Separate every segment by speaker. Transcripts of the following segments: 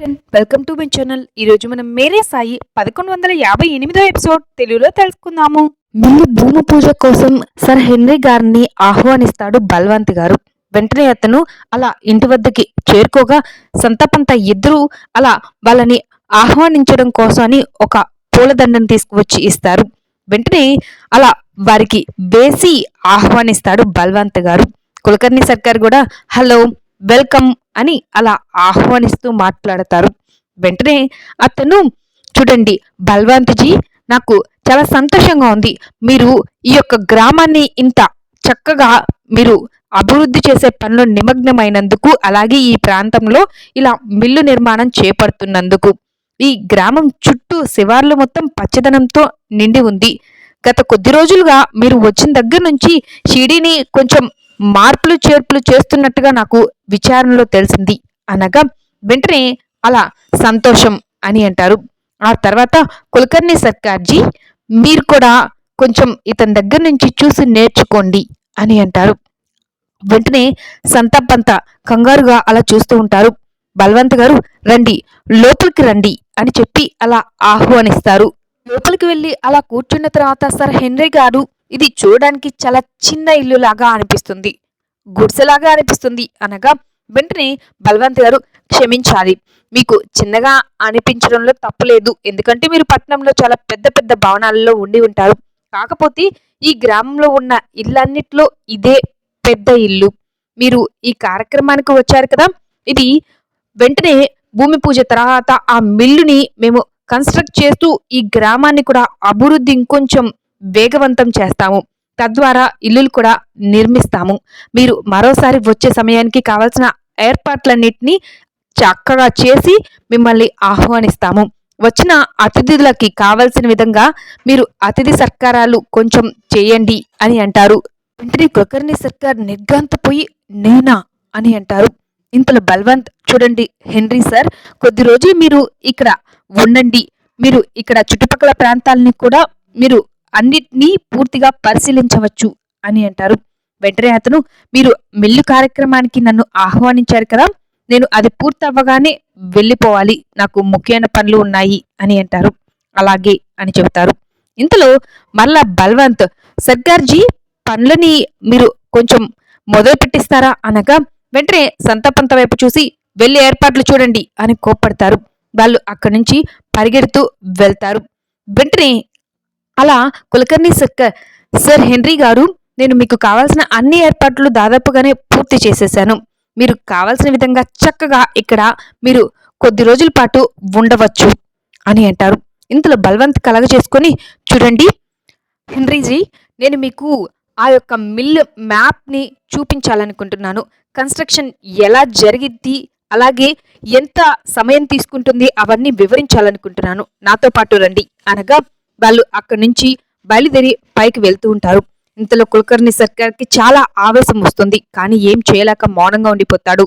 Speaker 1: Welcome to my channel ఈరోజు మనం మేరే సాయి పదకొండు వందల యాభై ఎనిమిదో ఎపిసోడ్ తెలుగులో తెలుసుకుందాము. మిల్లి భూమి పూజ కోసం సర్ హెన్రీ గారిని ఆహ్వానిస్తాడు బల్వంత్ గారు. వెంటనే అతను అలా ఇంటి వద్దకి చేరుకోగా సంతపంత ఇద్దరు అలా వాళ్ళని ఆహ్వానించడం కోసం అని ఒక పూలదండను తీసుకువచ్చి ఇస్తారు. వెంటనే అలా వారికి వేసి ఆహ్వానిస్తాడు బల్వంత్ గారు. కులకర్ణి సర్కార్ కూడా హలో వెల్కమ్ అని అలా ఆహ్వానిస్తూ మాట్లాడతారు. వెంటనే అతను చూడండి బల్వంత్జీ నాకు చాలా సంతోషంగా ఉంది. మీరు ఈ యొక్క గ్రామాన్ని ఇంత చక్కగా మీరు అభివృద్ధి చేసే పనిలో నిమగ్నమైనందుకు అలాగే ఈ ప్రాంతంలో ఇలా మిల్లు నిర్మాణం చేపడుతున్నందుకు. ఈ గ్రామం చుట్టూ శివార్లు మొత్తం పచ్చదనంతో నిండి ఉంది. గత కొద్ది రోజులుగా మీరు వచ్చిన దగ్గర నుంచి షిడీని కొంచెం మార్పులు చేర్పులు చేస్తున్నట్టుగా నాకు విచారణలో తెలిసింది. అనగా వెంటనే అలా సంతోషం అని అంటారు. ఆ తర్వాత కులకర్ణి సర్కార్జీ మీరు కూడా కొంచెం ఇతని దగ్గర నుంచి చూసి నేర్చుకోండి అని అంటారు. వెంటనే సంతపంత కంగారుగా అలా చూస్తూ ఉంటారు. బల్వంత్ గారు రండి లోపలికి రండి అని చెప్పి అలా ఆహ్వానిస్తారు. లోపలికి వెళ్ళి అలా కూర్చున్న తర్వాత సర్ హెన్రీ గారు ఇది చూడడానికి చాలా చిన్న ఇల్లు లాగా అనిపిస్తుంది. గుడిసెలాగా అనిపిస్తుంది. అనగా వెంటనే బలవంత్ గారు క్షమించాలి. మీకు చిన్నగా అనిపించడంలో తప్పులేదు ఎందుకంటే మీరు పట్టణంలో చాలా పెద్ద పెద్ద భవనాలలో ఉండి ఉంటారు. కాకపోతే ఈ గ్రామంలో ఉన్న ఇళ్ళన్నిట్లో ఇదే పెద్ద ఇల్లు. మీరు ఈ కార్యక్రమానికి వచ్చారు కదా? ఇది వెంటనే భూమి పూజ తర్వాత ఆ మిల్లుని మేము కన్స్ట్రక్ట్ చేస్తూ ఈ గ్రామాన్ని కూడా అభివృద్ధి ఇంకొంచెం వేగవంతం చేస్తాము. తద్వారా ఇల్లులు కూడా నిర్మిస్తాము. మీరు మరోసారి వచ్చే సమయానికి కావలసిన ఏర్పాట్లన్నింటినీ చక్కగా చేసి మిమ్మల్ని ఆహ్వానిస్తాము. వచ్చిన అతిథులకి కావలసిన విధంగా మీరు అతిథి సత్కారాలు కొంచెం చేయండి అని అంటారు. వెంటనే కులకర్ణి సర్కార్ నిర్గాంతపోయి నేనా అని అంటారు. ఇంతలో బల్వంత్ చూడండి హెన్రీ సార్ కొద్ది రోజులు మీరు ఇక్కడ ఉండండి. మీరు ఇక్కడ చుట్టుపక్కల ప్రాంతాలని కూడా మీరు అన్నిటినీ పూర్తిగా పరిశీలించవచ్చు అని అంటారు. వెంటనే అతను మీరు మిల్లు కార్యక్రమానికి నన్ను ఆహ్వానించారు కదా నేను అది పూర్తి అవ్వగానే వెళ్ళిపోవాలి నాకు ముఖ్యమైన పనులు ఉన్నాయి అని అంటారు. అలాగే అని చెబుతారు. ఇంతలో మళ్ళా బల్వంత్ సర్గార్జీ పనులని మీరు కొంచెం మొదలు పెట్టిస్తారా అనగా వెంటనే సంతపంత వైపు చూసి వెళ్ళి ఏర్పాట్లు చూడండి అని కోప్పడతారు. వాళ్ళు అక్కడి నుంచి పరిగెడుతూ వెళ్తారు. వెంటనే అలా కులకర్ణి సర్క సర్ హెన్రీ గారు నేను మీకు కావాల్సిన అన్ని ఏర్పాట్లు దాదాపుగానే పూర్తి చేసేసాను. మీరు కావాల్సిన విధంగా చక్కగా ఇక్కడ మీరు కొద్ది రోజుల పాటు ఉండవచ్చు అని అంటారు. ఇంతలో బల్వంత్ కలగ చేసుకొని చూడండి. హెన్రీజీ నేను మీకు ఆ యొక్క మిల్ మ్యాప్ని చూపించాలనుకుంటున్నాను. కన్స్ట్రక్షన్ ఎలా జరిగిద్ది అలాగే ఎంత సమయం తీసుకుంటుంది అవన్నీ వివరించాలనుకుంటున్నాను. నాతో పాటు రండి అనగా వాళ్ళు అక్కడి నుంచి బయలుదేరి పైకి వెళ్తూ ఉంటారు. ఇంతలో కులకర్ణి సర్కార్కి చాలా ఆవేశం వస్తుంది. కానీ ఏం చేయలేక మౌనంగా ఉండిపోతాడు.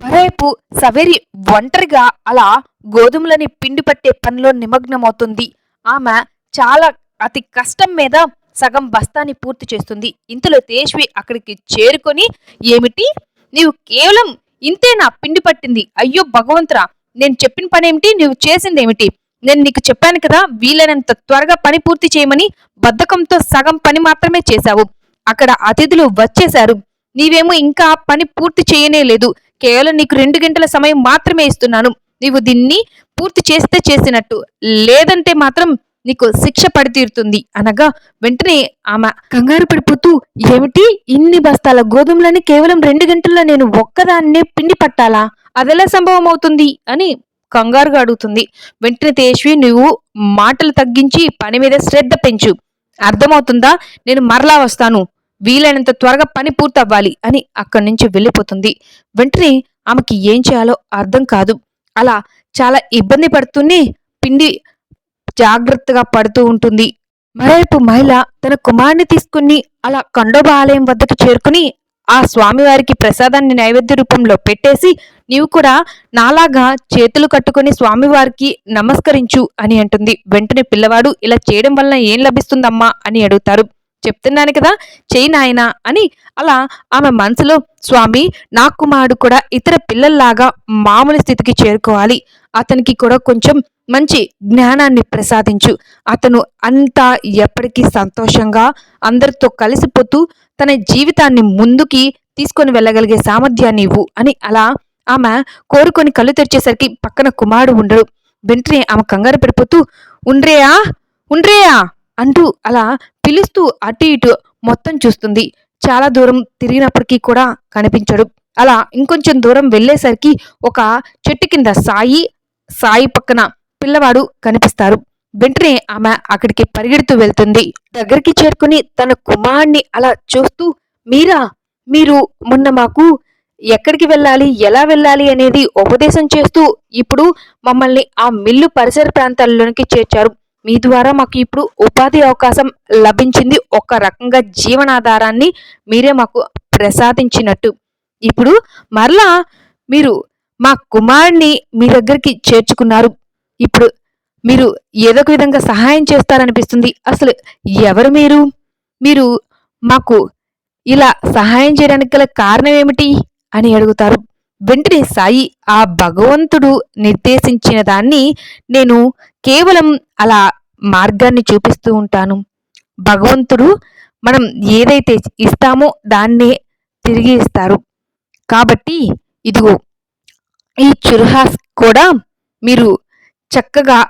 Speaker 1: మరోవైపు సవేరి ఒంటరిగా అలా గోధుమలని పిండి పట్టే పనిలో నిమగ్నమవుతుంది. ఆమె చాలా అతి కష్టం మీద సగం బస్తాని పూర్తి చేస్తుంది. ఇంతలో తేజ్వి అక్కడికి చేరుకొని ఏమిటి? నీవు కేవలం ఇంతేనా పిండి పట్టింది. అయ్యో భగవంతురా నేను చెప్పిన పనేమిటి? నువ్వు చేసిందేమిటి? నేను నీకు చెప్పాను కదా వీలైనంత త్వరగా పని పూర్తి చేయమని బద్ధకంతో సగం పని మాత్రమే చేశావు. అక్కడ అతిథులు వచ్చేశారు. నీవేమో ఇంకా పని పూర్తి చేయనే లేదు. కేవలం నీకు రెండు గంటల సమయం మాత్రమే ఇస్తున్నాను. నీవు దీన్ని పూర్తి చేస్తే చేసినట్టు. లేదంటే మాత్రం నీకు శిక్ష పడితీరుతుంది. అనగా వెంటనే ఆమె కంగారు పడిపోతూ ఏమిటి? ఇన్ని బస్తాల గోధుమలని కేవలం రెండు గంటల్లో నేను ఒక్కదాన్నే పిండి పట్టాలా? అదెలా సంభవం అవుతుంది అని కంగారుగా అడుగుతుంది. వెంటనే తేజ్వి నువ్వు మాటలు తగ్గించి పని మీద శ్రద్ధ పెంచు. అర్థమవుతుందా? నేను మరలా వస్తాను. వీలైనంత త్వరగా పని పూర్తవ్వాలి అని అక్కడి నుంచి వెళ్ళిపోతుంది. వెంటనే ఆమెకి ఏం చేయాలో అర్థం కాదు. అలా చాలా ఇబ్బంది పడుతూనే పిండి జాగ్రత్తగా పడుతూ ఉంటుంది. మరోవైపు మహిళ తన కుమారుని తీసుకుని అలా కండోబ ఆలయం వద్దకు చేరుకుని ఆ స్వామివారికి ప్రసాదాన్ని నైవేద్య రూపంలో పెట్టేసి నీవు కూడా నాలాగా చేతులు కట్టుకుని స్వామివారికి నమస్కరించు అని అంటుంది. వెంటనే పిల్లవాడు ఇలా చేయడం వలన ఏం లభిస్తుందమ్మా? అని అడుగుతారు. చెప్తున్నాను కదా చేయి నాయనా అని అలా ఆమె మనసులో స్వామి నా కుమారుడు కూడా ఇతర పిల్లల్లాగా మామూలు స్థితికి చేరుకోవాలి. అతనికి కూడా కొంచెం మంచి జ్ఞానాన్ని ప్రసాదించు. అతను అంతా ఎప్పటికీ సంతోషంగా అందరితో కలిసిపోతూ తన జీవితాన్ని ముందుకి తీసుకొని వెళ్ళగలిగే సామర్థ్యాన్ని ఇవ్వు అని అలా ఆమె కోరుకొని కళ్ళు తెరిచేసరికి పక్కన కుమారుడు ఉండడు. వెంటనే ఆమె కంగారు పడిపోతూ ఉండ్రేయా? ఉండ్రేయా? అంటూ అలా పిలుస్తూ అటు ఇటు మొత్తం చూస్తుంది. చాలా దూరం తిరిగినప్పటికీ కూడా కనిపించడు. అలా ఇంకొంచెం దూరం వెళ్ళేసరికి ఒక చెట్టు కింద సాయి సాయి పక్కన పిల్లవాడు కనిపిస్తారు. వెంటనే ఆమె అక్కడికి పరిగెడుతూ వెళ్తుంది. దగ్గరికి చేరుకుని తన కుమారుణ్ణి అలా చూస్తూ మీరా? మీరు మొన్న మాకు ఎక్కడికి వెళ్ళాలి ఎలా వెళ్ళాలి అనేది ఉపదేశం చేస్తూ ఇప్పుడు మమ్మల్ని ఆ మిల్లు పరిసర ప్రాంతాల్లోనికి చేర్చారు. మీ ద్వారా మాకు ఇప్పుడు ఉపాధి అవకాశం లభించింది. ఒక రకంగా జీవనాధారాన్ని మీరే మాకు ప్రసాదించినట్టు. ఇప్పుడు మరలా మీరు మా కుమారుణ్ణి మీ దగ్గరికి చేర్చుకున్నారు. ఇప్పుడు మీరు ఏదో ఒక విధంగా సహాయం చేస్తారనిపిస్తుంది. అసలు ఎవరు మీరు? మీరు మాకు ఇలా సహాయం చేయడానికి గల కారణం ఏమిటి? అని అడుగుతారు. వెంటనే సాయి ఆ భగవంతుడు నిర్దేశించిన దాన్ని నేను కేవలం అలా మార్గాన్ని చూపిస్తూ ఉంటాను. భగవంతుడు మనం ఏదైతే ఇస్తామో దాన్నే తిరిగి ఇస్తారు. కాబట్టి ఇదిగో ఈ చురుహాస్ కూడా మీరు చక్కగా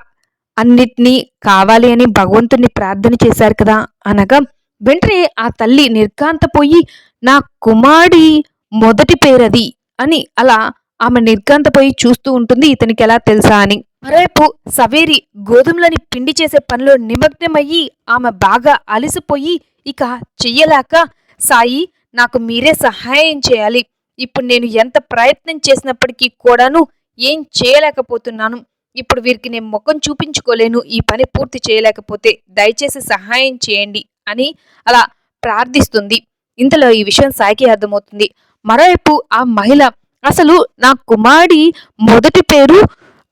Speaker 1: అన్నిటినీ కావాలి అని భగవంతుని ప్రార్థన చేశారు కదా అనగా వెంటనే ఆ తల్లి నిర్కాంతపోయి నా కుమారుడి మొదటి పేరది అని అలా ఆమె నిర్కాంతపోయి చూస్తూ ఉంటుంది ఇతనికి ఎలా తెలుసా అని. మరోవైపు సవేరి గోధుమలని పిండి చేసే పనిలో నిమగ్నమయ్యి ఆమె బాగా అలసిపోయి ఇక చెయ్యలేక సాయి నాకు మీరే సహాయం చేయాలి. ఇప్పుడు నేను ఎంత ప్రయత్నం చేసినప్పటికీ కూడాను ఏం చేయలేకపోతున్నాను. ఇప్పుడు వీరికి నేను ముఖం చూపించుకోలేను. ఈ పని పూర్తి చేయలేకపోతే దయచేసి సహాయం చేయండి అని అలా ప్రార్థిస్తుంది. ఇంతలో ఈ విషయం సాయికి అర్థమవుతుంది. మరోవైపు ఆ మహిళ అసలు నా కుమారుడి మొదటి పేరు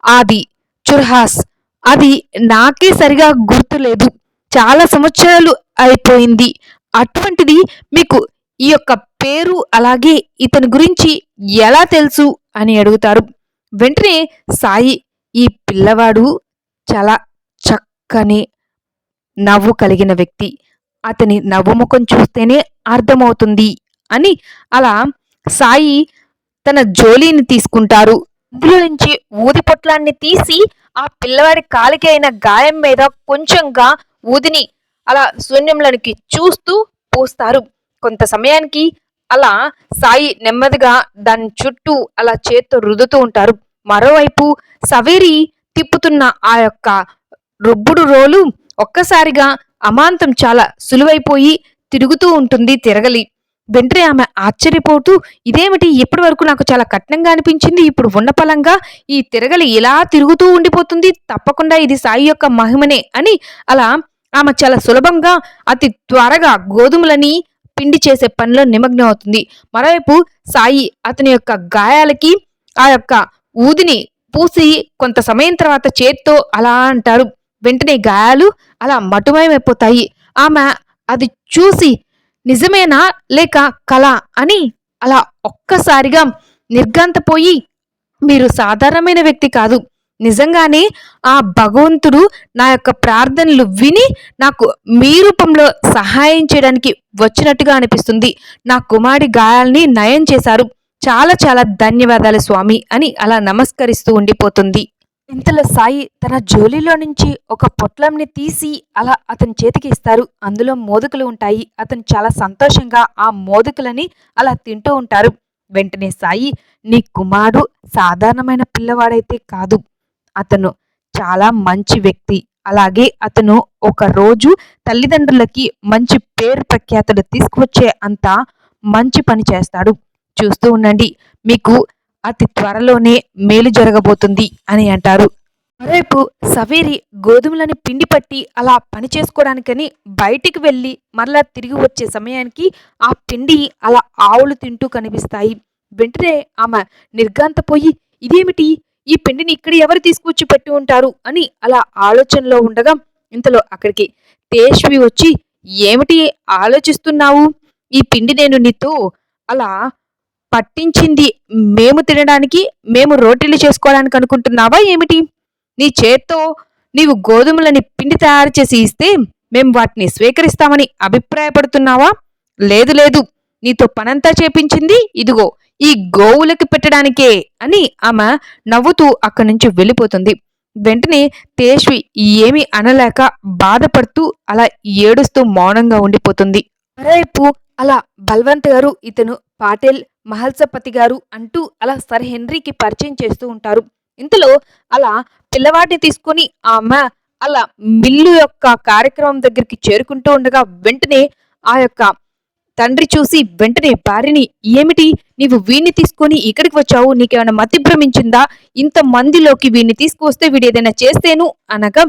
Speaker 1: ఆది చుర్హాస్. అది నాకే సరిగా గుర్తులేదు. చాలా సంవత్సరాలు అయిపోయింది. అటువంటిది మీకు ఈ యొక్క పేరు అలాగే ఇతని గురించి ఎలా తెలుసు అని అడుగుతారు. వెంటనే సాయి ఈ పిల్లవాడు చాలా చక్కని నవ్వు కలిగిన వ్యక్తి. అతని నవ్వు ముఖం చూస్తేనే అర్థమవుతుంది అని అలా సాయి తన జోలీని తీసుకుంటారు. ఇందులో నుంచి ఊది పొట్లాన్ని తీసి ఆ పిల్లవాడి కాలికి అయిన గాయం మీద కొంచెంగా ఊదిని అలా శూన్యంలోనికి చూస్తూ పూస్తారు. కొంత సమయానికి అలా సాయి నెమ్మదిగా దాని చుట్టూ అలా చేత్తో రుదుతూ ఉంటారు. మరోవైపు సవేరి తిప్పుతున్న ఆ యొక్క రుబ్బుడు రోలు ఒక్కసారిగా అమాంతం చాలా సులువైపోయి తిరుగుతూ ఉంటుంది తిరగలి. వెంటనే ఆమె ఆశ్చర్యపోతూ ఇదేమిటి? ఇప్పటి వరకు నాకు చాలా కఠినంగా అనిపించింది. ఇప్పుడు ఉన్న పలంగా ఈ తిరగలి ఇలా తిరుగుతూ ఉండిపోతుంది. తప్పకుండా ఇది సాయి యొక్క మహిమనే అని అలా ఆమె చాలా సులభంగా అతి త్వరగా గోధుమలని పిండి చేసే పనిలో నిమగ్నం అవుతుంది. మరోవైపు సాయి అతని యొక్క గాయాలకి ఆ యొక్క ఊదిని పూసి కొంత సమయం తర్వాత చేత్తో అలా అంటారు వెంటనే గాయాలు అలా మటుమయమైపోతాయి. ఆమె అది చూసి నిజమేనా లేక కళ అని అలా ఒక్కసారిగా నిర్గాంతపోయి మీరు సాధారణమైన వ్యక్తి కాదు. నిజంగానే ఆ భగవంతుడు నా యొక్క ప్రార్థనలు విని నాకు మీ రూపంలో సహాయం చేయడానికి వచ్చినట్టుగా అనిపిస్తుంది. నా కుమారి గాయాల్ని నయం చేశారు. చాలా చాలా ధన్యవాదాలు స్వామి అని అలా నమస్కరిస్తూ ఉండిపోతుంది. ఇంతలో సాయి తన జోలీలో నుంచి ఒక పొట్లంని తీసి అలా అతని చేతికి ఇస్తారు. అందులో మోదుకలు ఉంటాయి. అతను చాలా సంతోషంగా ఆ మోదుకలని అలా తింటూ ఉంటారు. వెంటనే సాయి నీ కుమారుడు సాధారణమైన పిల్లవాడైతే కాదు. అతను చాలా మంచి వ్యక్తి. అలాగే అతను ఒక రోజు తల్లిదండ్రులకి మంచి పేరు ప్రఖ్యాతలు తీసుకువచ్చే అంత మంచి పని చేస్తాడు. చూస్తూ ఉండండి. మీకు అతి త్వరలోనే మేలు జరగబోతుంది అని అంటారు. మరోవైపు సవేరి గోధుమలని పిండి పట్టి అలా పని చేసుకోవడానికని బయటికి వెళ్ళి మరలా తిరిగి వచ్చే సమయానికి ఆ పిండి అలా ఆవులు తింటూ కనిపిస్తాయి. వెంటనే ఆమె నిర్గాంతపోయి ఇదేమిటి? ఈ పిండిని ఇక్కడ ఎవరు తీసుకొచ్చి పెట్టి ఉంటారు? అని అలా ఆలోచనలో ఉండగా ఇంతలో అక్కడికి తేష్వి వచ్చి ఏమిటి ఆలోచిస్తున్నావు? ఈ పిండి నేను నీతో అలా పట్టించింది మేము తినడానికి మేము రోటీలు చేసుకోవడానికి అనుకుంటున్నావా ఏమిటి? నీ చేత్తో నీవు గోధుమలని పిండి తయారు చేసి ఇస్తే మేము వాటిని స్వీకరిస్తామని అభిప్రాయపడుతున్నావా? లేదు లేదు. నీతో పనంతా చేపించింది. ఇదిగో ఈ గోవులకి పెట్టడానికే అని ఆమె నవ్వుతూ అక్కడి నుంచి వెళ్ళిపోతుంది. వెంటనే తేష్వి ఏమీ అనలేక బాధపడుతూ అలా ఏడుస్తూ మౌనంగా ఉండిపోతుంది. మరోవైపు అలా బల్వంత్ గారు ఇతను పాటేల్ మహల్సపతి గారు అంటూ అలా సర్ హెన్రీకి పరిచయం చేస్తూ ఉంటారు. ఇంతలో అలా పిల్లవాడిని తీసుకొని ఆమె అలా మిల్లు యొక్క కార్యక్రమం దగ్గరికి చేరుకుంటూ ఉండగా వెంటనే ఆ యొక్క తండ్రి చూసి వెంటనే భార్యని ఏమిటి? నీవు వీణ్ణి తీసుకొని ఇక్కడికి వచ్చావు? నీకేమైనా మతిభ్రమించిందా ఇంత మందిలోకి వీణ్ణి తీసుకువస్తే వీడు ఏదైనా చేస్తేను? అనగా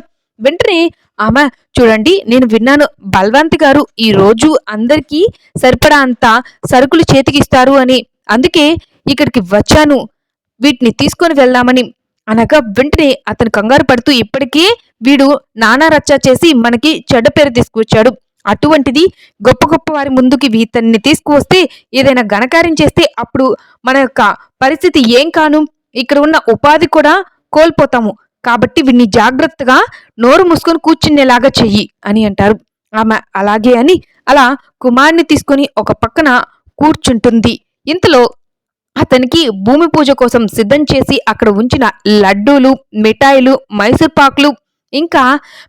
Speaker 1: వెంటనే ఆమె చూడండి నేను విన్నాను. బల్వంత్ గారు ఈరోజు అందరికీ సరిపడా అంత సరుకులు చేతికిస్తారు అని. అందుకే ఇక్కడికి వచ్చాను. వీటిని తీసుకొని వెళ్దామని. అనగా వెంటనే అతను కంగారు పడుతూ ఇప్పటికే వీడు నానా రచ్చ చేసి మనకి చెడ్డ పేరు తీసుకువచ్చాడు అటువంటిది గొప్ప గొప్ప వారి ముందుకి వీతన్ని తీసుకువస్తే ఏదైనా ఘనకార్యం చేస్తే అప్పుడు మన యొక్క పరిస్థితి ఏం కాను? ఇక్కడ ఉన్న ఉపాధి కూడా కోల్పోతాము. కాబట్టి వీడిని జాగ్రత్తగా నోరు మూసుకొని కూర్చునేలాగా చెయ్యి అని అంటారు. ఆమె అలాగే అని అలా కుమార్ని తీసుకొని ఒక పక్కన కూర్చుంటుంది. ఇంతలో అతనికి భూమి పూజ కోసం సిద్ధం చేసి అక్కడ ఉంచిన లడ్డూలు మిఠాయిలు మైసూర్ పాకులు ఇంకా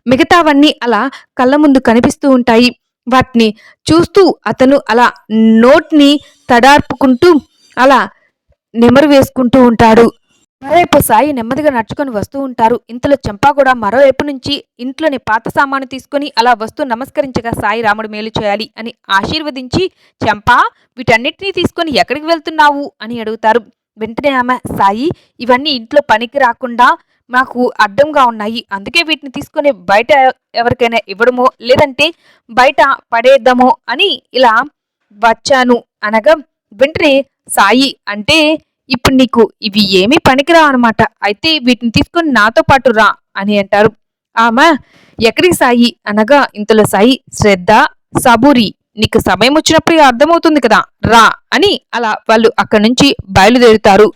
Speaker 1: మిగతావన్నీ అలా కళ్ళ ముందు కనిపిస్తూ ఉంటాయి. వాటిని చూస్తూ అతను అలా నోట్ని తడార్పుకుంటూ అలా నెమరు వేసుకుంటూ ఉంటాడు. మరోవైపు సాయి నెమ్మదిగా నడుచుకొని వస్తూ ఉంటారు. ఇంతలో చెంపా కూడా మరోవైపు నుంచి ఇంట్లోని పాత సామాను తీసుకొని అలా వస్తూ నమస్కరించగా సాయి రాముడు మేలు చేయాలి అని ఆశీర్వదించి చెంపా వీటన్నిటినీ తీసుకొని ఎక్కడికి వెళ్తున్నావు? అని అడుగుతారు. వెంటనే ఆమె సాయి ఇవన్నీ ఇంట్లో పనికి రాకుండా మాకు అడ్డంగా ఉన్నాయి. అందుకే వీటిని తీసుకొని బయట ఎవరికైనా ఇవ్వడమో లేదంటే బయట పడేద్దామో అని ఇలా వచ్చాను అనగా వెంటనే సాయి అంటే ఇప్పుడు నీకు ఇవి ఏమీ పనికిరావు అనమాట అయితే వీటిని తీసుకొని నాతో పాటు రా అని అంటారు. ఆమె ఎక్కడికి సాయి? అనగా ఇంతలో సాయి శ్రద్ధ సబూరి నీకు సమయం వచ్చినప్పుడు అర్థమవుతుంది కదా రా అని అలా వాళ్ళు అక్కడి నుంచి బయలుదేరుతారు.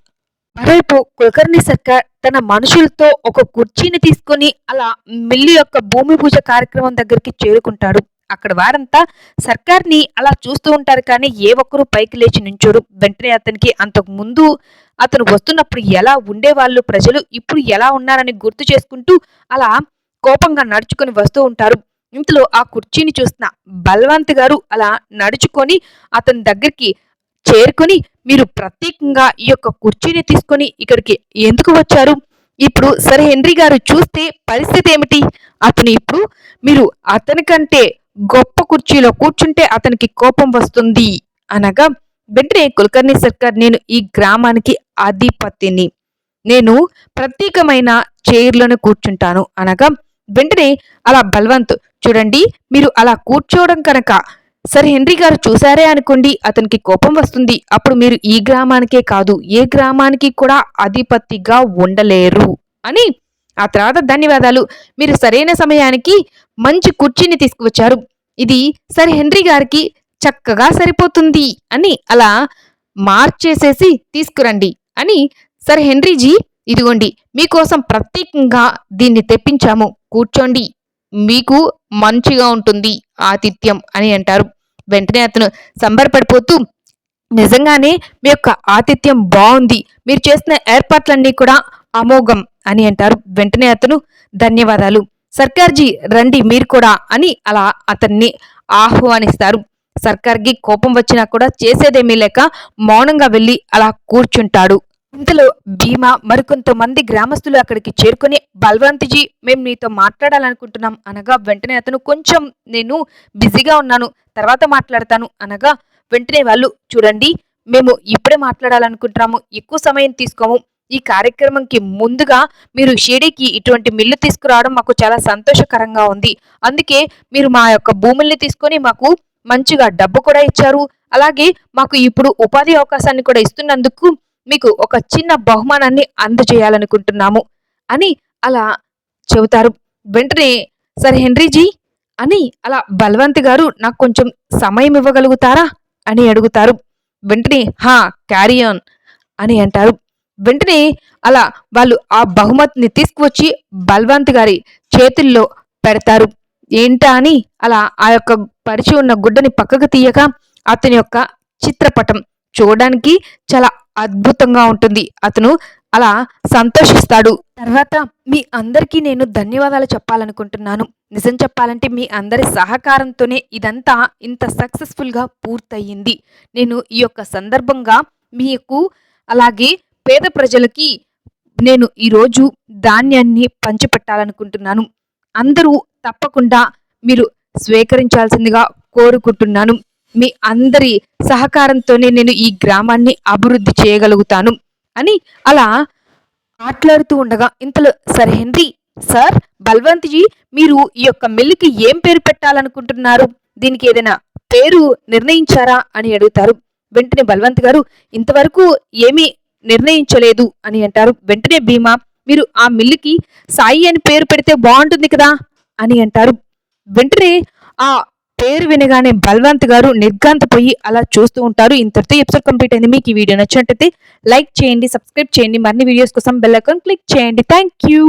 Speaker 1: మరోవైపు కులకర్ణి సర్కార్ తన మనుషులతో ఒక కుర్చీని తీసుకొని అలా మిల్లి యొక్క భూమి పూజ కార్యక్రమం దగ్గరికి చేరుకుంటాడు. అక్కడ వారంతా సర్కార్ని అలా చూస్తూ ఉంటారు కానీ ఏ ఒక్కరూ పైకి లేచి నుంచోరు. వెంటనే అతనికి అంతకు ముందు అతను వస్తున్నప్పుడు ఎలా ఉండేవాళ్ళు ప్రజలు ఇప్పుడు ఎలా ఉన్నారని గుర్తు చేసుకుంటూ అలా కోపంగా నడుచుకొని వస్తూ ఉంటారు. ఇంతలో ఆ కుర్చీని చూసిన బల్వంత్ గారు అలా నడుచుకొని అతని దగ్గరికి చేరుకొని మీరు ప్రత్యేకంగా ఈ యొక్క కుర్చీని తీసుకొని ఇక్కడికి ఎందుకు వచ్చారు? ఇప్పుడు సరే హెన్రీ గారు చూస్తే పరిస్థితి ఏమిటి? అతను ఇప్పుడు మీరు అతనికంటే గొప్ప కుర్చీలో కూర్చుంటే అతనికి కోపం వస్తుంది. అనగా వెంటనే కులకర్ణి సర్కార్ నేను ఈ గ్రామానికి అధిపతిని. నేను ప్రత్యేకమైన చైర్లను కూర్చుంటాను. అనగా వెంటనే అలా బల్వంత్ చూడండి మీరు అలా కూర్చోవడం కనుక సర్ హెన్రీ గారు చూసారే అనుకోండి అతనికి కోపం వస్తుంది. అప్పుడు మీరు ఈ గ్రామానికే కాదు ఏ గ్రామానికి కూడా అధిపతిగా ఉండలేరు. అని ఆ తర్వాత ధన్యవాదాలు. మీరు సరైన సమయానికి మంచి కుర్చీని తీసుకువచ్చారు. ఇది సర్ హెన్రీ గారికి చక్కగా సరిపోతుంది అని అలా మార్చేసేసి తీసుకురండి అని సర్ హెన్రీజీ ఇదిగోండి మీకోసం ప్రత్యేకంగా దీన్ని తెప్పించాము. కూర్చోండి మీకు మంచిగా ఉంటుంది ఆతిథ్యం అని అంటారు. వెంటనే అతను సంబరపడిపోతూ నిజంగానే మీ యొక్క ఆతిథ్యం బాగుంది. మీరు చేసిన ఏర్పాట్లన్నీ కూడా అమోఘం అని అంటారు. వెంటనే అతను ధన్యవాదాలు. సర్కార్జీ రండి మీరు కూడా అని అలా అతన్ని ఆహ్వానిస్తారు. సర్కార్కి కోపం వచ్చినా కూడా చేసేదేమీ లేక మౌనంగా వెళ్ళి అలా కూర్చుంటాడు. ఇంతలో భీమా మరికొంతమంది గ్రామస్తులు అక్కడికి చేరుకుని బల్వంత్జీ మేము మీతో మాట్లాడాలనుకుంటున్నాం అనగా వెంటనే అతను కొంచెం నేను బిజీగా ఉన్నాను తర్వాత మాట్లాడతాను అనగా వెంటనే వాళ్ళు చూడండి మేము ఇప్పుడే మాట్లాడాలనుకుంటున్నాము ఎక్కువ సమయం తీసుకోము ఈ కార్యక్రమంకి ముందుగా మీరు షిరిడీకి ఇటువంటి మిల్లు తీసుకురావడం మాకు చాలా సంతోషకరంగా ఉంది. అందుకే మీరు మా యొక్క భూముల్ని తీసుకొని మాకు మంచిగా డబ్బు కూడా ఇచ్చారు. అలాగే మాకు ఇప్పుడు ఉపాధి అవకాశాన్ని కూడా ఇస్తున్నందుకు మీకు ఒక చిన్న బహుమానాన్ని అందజేయాలనుకుంటున్నాము అని అలా చెబుతారు. వెంటనే సరే హెన్రీజీ అని అలా బలవంత్ గారు నాకు కొంచెం సమయం ఇవ్వగలుగుతారా? అని అడుగుతారు. వెంటనే హా క్యారియన్ ఆన్ అని అంటారు. వెంటనే అలా వాళ్ళు ఆ బహుమతిని తీసుకువచ్చి బల్వంత్ గారి చేతుల్లో పెడతారు. ఏంటా అని అలా ఆ యొక్క పరిచి ఉన్న గుడ్డని పక్కకు తీయక అతని యొక్క చిత్రపటం చూడడానికి చాలా అద్భుతంగా ఉంటుంది. అతను అలా సంతోషిస్తాడు. తర్వాత మీ అందరికీ నేను ధన్యవాదాలు చెప్పాలనుకుంటున్నాను. నిజం చెప్పాలంటే మీ అందరి సహకారంతోనే ఇదంతా ఇంత సక్సెస్ఫుల్గా పూర్తయింది. నేను ఈ యొక్క సందర్భంగా మీకు అలాగే పేద ప్రజలకి నేను ఈరోజు ధాన్యాన్ని పంచిపెట్టాలనుకుంటున్నాను. అందరూ తప్పకుండా మీరు స్వీకరించాల్సిందిగా కోరుకుంటున్నాను. మీ అందరి సహకారంతోనే నేను ఈ గ్రామాన్ని అభివృద్ధి చేయగలుగుతాను అని అలా మాట్లాడుతూ ఉండగా ఇంతలో సర్ హెన్రీ సార్ బల్వంత్జీ మీరు ఈ యొక్క మిల్లుకి ఏం పేరు పెట్టాలనుకుంటున్నారు? దీనికి ఏదైనా పేరు నిర్ణయించారా? అని అడుగుతారు. వెంటనే బల్వంత్ గారు ఇంతవరకు ఏమీ నిర్ణయించలేదు అని అంటారు. వెంటనే భీమా మీరు ఆ మిల్లుకి సాయి అని పేరు పెడితే బాగుంటుంది కదా అని అంటారు. వెంటనే ఆ పేరు వినగానే బల్వంత్ గారు నిర్గాంతపోయి అలా చూస్తూ ఉంటారు. ఇంతటితో ఎపిసోడ్ కంప్లీట్ అయింది. మీకు ఈ వీడియో నచ్చినట్టయితే లైక్ చేయండి సబ్స్క్రైబ్ చేయండి. మరిన్ని వీడియోస్ కోసం బెల్ ఐకాన్ క్లిక్ చేయండి. Thank you